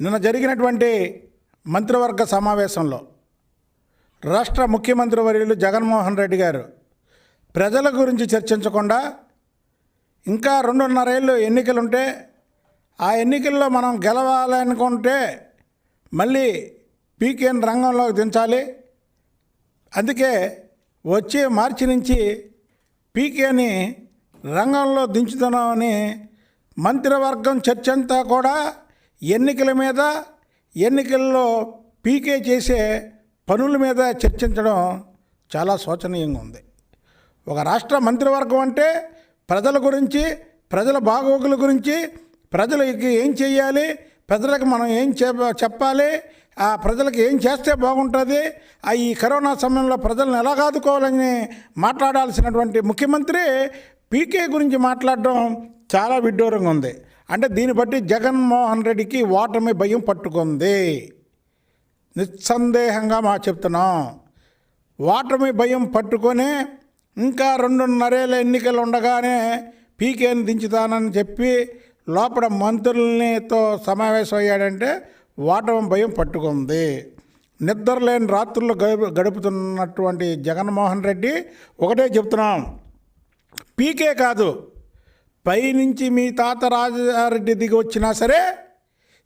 నిన్న జరిగినటువంటి మంత్రివర్గ సమావేశంలో రాష్ట్ర ముఖ్యమంత్రి వర్యులు జగన్మోహన్ రెడ్డి గారు ప్రజల గురించి చర్చించకుండా ఇంకా రెండున్నరేళ్ళు ఎన్నికలుంటే ఆ ఎన్నికల్లో మనం గెలవాలనుకుంటే మళ్ళీ పీకేని రంగంలోకి దించాలి. అందుకే వచ్చే మార్చి నుంచి పీకేని రంగంలో దించుతున్నామని మంత్రివర్గం చర్చ అంతా కూడా ఎన్నికల మీద ఎన్నికల్లో పీకే చేసే పనుల మీద చర్చించడం చాలా శోచనీయంగా ఉంది. ఒక రాష్ట్ర మంత్రివర్గం అంటే ప్రజల గురించి ప్రజల బాగోగుల గురించి ప్రజలకి ఏం చేయాలి ప్రజలకు మనం ఏం చెప్పాలి ఆ ప్రజలకు ఏం చేస్తే బాగుంటుంది ఆ ఈ కరోనా సమయంలో ప్రజలను ఎలా కాదుకోవాలని మాట్లాడాల్సినటువంటి ముఖ్యమంత్రి పీకే గురించి మాట్లాడడం చాలా విడ్డూరంగా ఉంది. అంటే దీన్ని బట్టి జగన్మోహన్ రెడ్డికి ఓటమి భయం పట్టుకుంది. నిస్సందేహంగా మా చెప్తున్నాం. ఓటమి భయం పట్టుకొని ఇంకా రెండున్నరేళ్ళ ఎన్నికలు ఉండగానే పీకేని దించుతానని చెప్పి లోపల మంత్రులనితో సమావేశం అయ్యాడంటే ఓటమి భయం పట్టుకుంది. నిద్రలేని రాత్రులు గడుపు గడుపుతున్నటువంటి జగన్మోహన్ రెడ్డి ఒకటే చెప్తున్నాం. పీకే కాదు పైనుంచి మీ తాత రాజారెడ్డి దిగి వచ్చినా సరే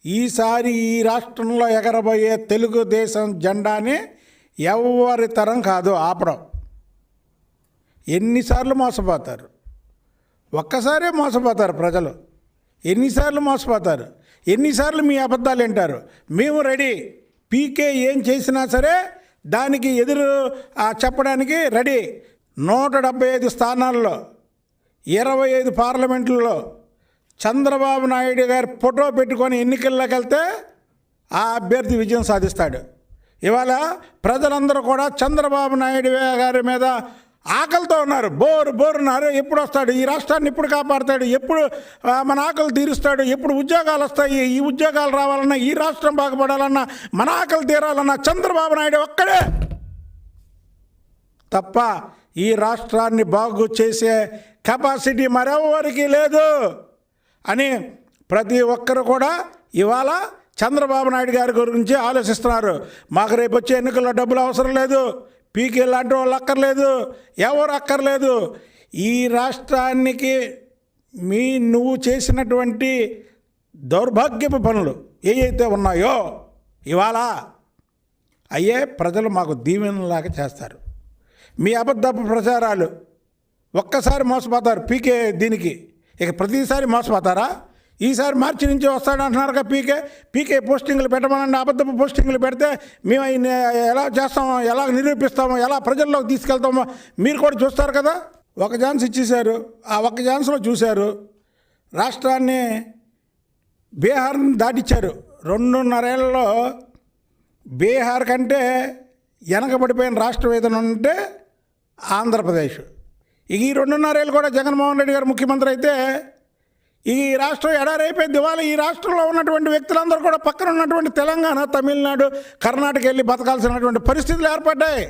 ఈసారి ఈ రాష్ట్రంలో ఎగరబోయే తెలుగుదేశం జెండాని ఎవరి తరం కాదు ఆపడం. ఎన్నిసార్లు మోసపోతారు? ఒక్కసారే మోసపోతారు ప్రజలు. ఎన్నిసార్లు మోసపోతారు? ఎన్నిసార్లు మీ అబద్ధాలు వింటారు? మేము రెడీ. పీకే ఏం చేసినా సరే దానికి ఎదురు చెప్పడానికి రెడీ. నూట డెబ్బై ఐదు స్థానాల్లో ఇరవై ఐదు పార్లమెంట్లలో చంద్రబాబు నాయుడు గారి ఫోటో పెట్టుకొని ఎన్నికల్లోకి వెళ్తే ఆ అభ్యర్థి విజయం సాధిస్తాడు. ఇవాళ ప్రజలందరూ కూడా చంద్రబాబు నాయుడు గారి మీద ఆకలితో ఉన్నారు. బోరు బోరున్నారు. ఎప్పుడు వస్తాడు? ఈ రాష్ట్రాన్ని ఎప్పుడు కాపాడతాడు? ఎప్పుడు మన ఆకలి తీరుస్తాడు? ఎప్పుడు ఉద్యోగాలు వస్తాయి? ఈ ఉద్యోగాలు రావాలన్నా ఈ రాష్ట్రం బాగుపడాలన్నా మన ఆకలి తీరాలన్నా చంద్రబాబు నాయుడు ఒక్కడే తప్ప ఈ రాష్ట్రాన్ని బాగు చేసే కెపాసిటీ మరెవరికి లేదు అని ప్రతి ఒక్కరు కూడా ఇవాళ చంద్రబాబు నాయుడు గారి గురించి ఆలోచిస్తున్నారు. మాకు రేపు వచ్చే ఎన్నికల్లో డబ్బులు అవసరం లేదు. పీకే లాంటి వాళ్ళు అక్కర్లేదు. ఎవరు అక్కర్లేదు. ఈ రాష్ట్రానికి మీ నువ్వు చేసినటువంటి దౌర్భాగ్యపు పనులు ఏవైతే ఉన్నాయో ఇవాళ అయ్యే ప్రజలు మాకు దీవెనలాగా చేస్తారు. మీ అబద్ధపు ప్రచారాలు ఒక్కసారి మోసపోతారు పీకే దీనికి. ఇక ప్రతిసారి మోసపోతారా? ఈసారి మార్చి నుంచి వస్తాడంటున్నారుగా పీకే. పీకే పోస్టింగ్లు పెట్టమనండి అబద్ధపు పోస్టింగ్లు పెడితే మేము ఆయన ఎలా చేస్తామో ఎలా నిరూపిస్తామో ఎలా ప్రజల్లోకి తీసుకెళ్తామో మీరు కూడా చూస్తారు కదా? ఒక ఛాన్స్ ఇచ్చేశారు. ఆ ఒక్క ఛాన్స్లో చూశారు. రాష్ట్రాన్ని బీహార్ని దాటిచ్చారు. రెండున్నరేళ్ళలో బీహార్ కంటే వెనకబడిపోయిన రాష్ట్రం ఏదైనా ఉంటే ఆంధ్రప్రదేశ్. ఇక ఈ రెండున్నరేళ్ళు కూడా జగన్మోహన్ రెడ్డి గారు ముఖ్యమంత్రి అయితే ఈ రాష్ట్రం ఎడారైపోయి ఇవాళ ఈ రాష్ట్రంలో ఉన్నటువంటి వ్యక్తులందరూ కూడా పక్కన ఉన్నటువంటి తెలంగాణ తమిళనాడు కర్ణాటక వెళ్ళి బతకాల్సినటువంటి పరిస్థితులు ఏర్పడ్డాయి.